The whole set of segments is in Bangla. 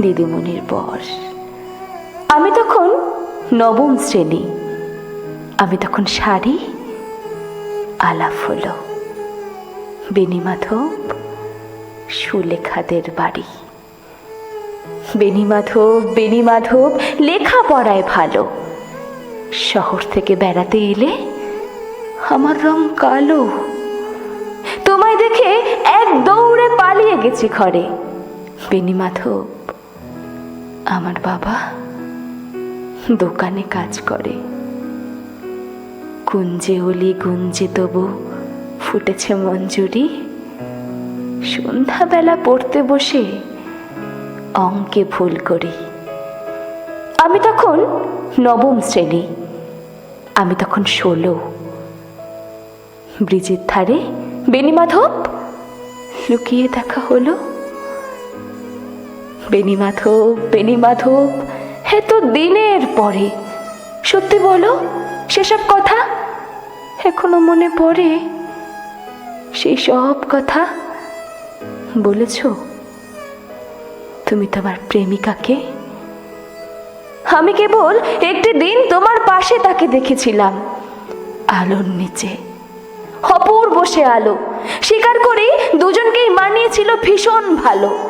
দিদিমণির বর। আমি তখন নবম শ্রেণি। আমি তখন শাড়ি আলাপ হলো বেণীমাধব সুলেখাদের বাড়ি। বেণীমাধব বেণীমাধব লেখাপড়ায় ভালো। শহর থেকে বেড়াতে এলে আমার রং কালো। তোমায় দেখে এক দৌড়ে পালিয়ে গেছি ঘরে। বেনি মাধব আমার বাবা দোকানে কাজ করে। গুঞ্জে অলি গুঞ্জে তবু ফুটেছে মঞ্জুরি। সন্ধ্যাবেলা পড়তে বসে অঙ্কে ভুল করি। আমি তখন নবম শ্রেণি। আমি তখন ষোলো। ব্রিজের ধারে বেণীমাধব লুকিয়ে দেখা হলো। বেণীমাধব বেণীমাধব হে তো দিনের পরে। সত্যি বলো, সেসব কথা এখনও মনে পড়ে? সেই সব কথা বলেছ? তুমি তোমার প্রেমিকাকে? আমি কেবল একটি দিন তোমার পাশে তাকে দেখেছিলাম। আলোর নিচে, অপূর্ব সে আলো। স্বীকার করি দুজনকেই মানিয়েছিল ভীষণ ভালো।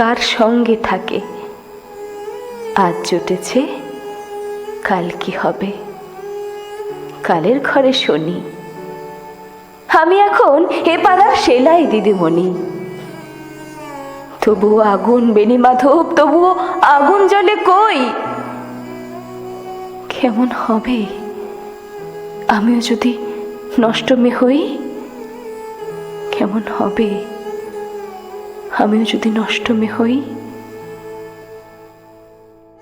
কার সঙ্গে থাকে? আজ জুটেছে, কাল কি হবে? কালের ঘরে শনি। আমি এখন এ পাড়ার সেলাই দিদিমণি। তবুও আগুন বেনি মাধব, তবুও আগুন জলে কই? কেমন হবে? আমিও যদি নষ্ট মে হই, কেমন হবে? আমিও যদি নষ্টমে হই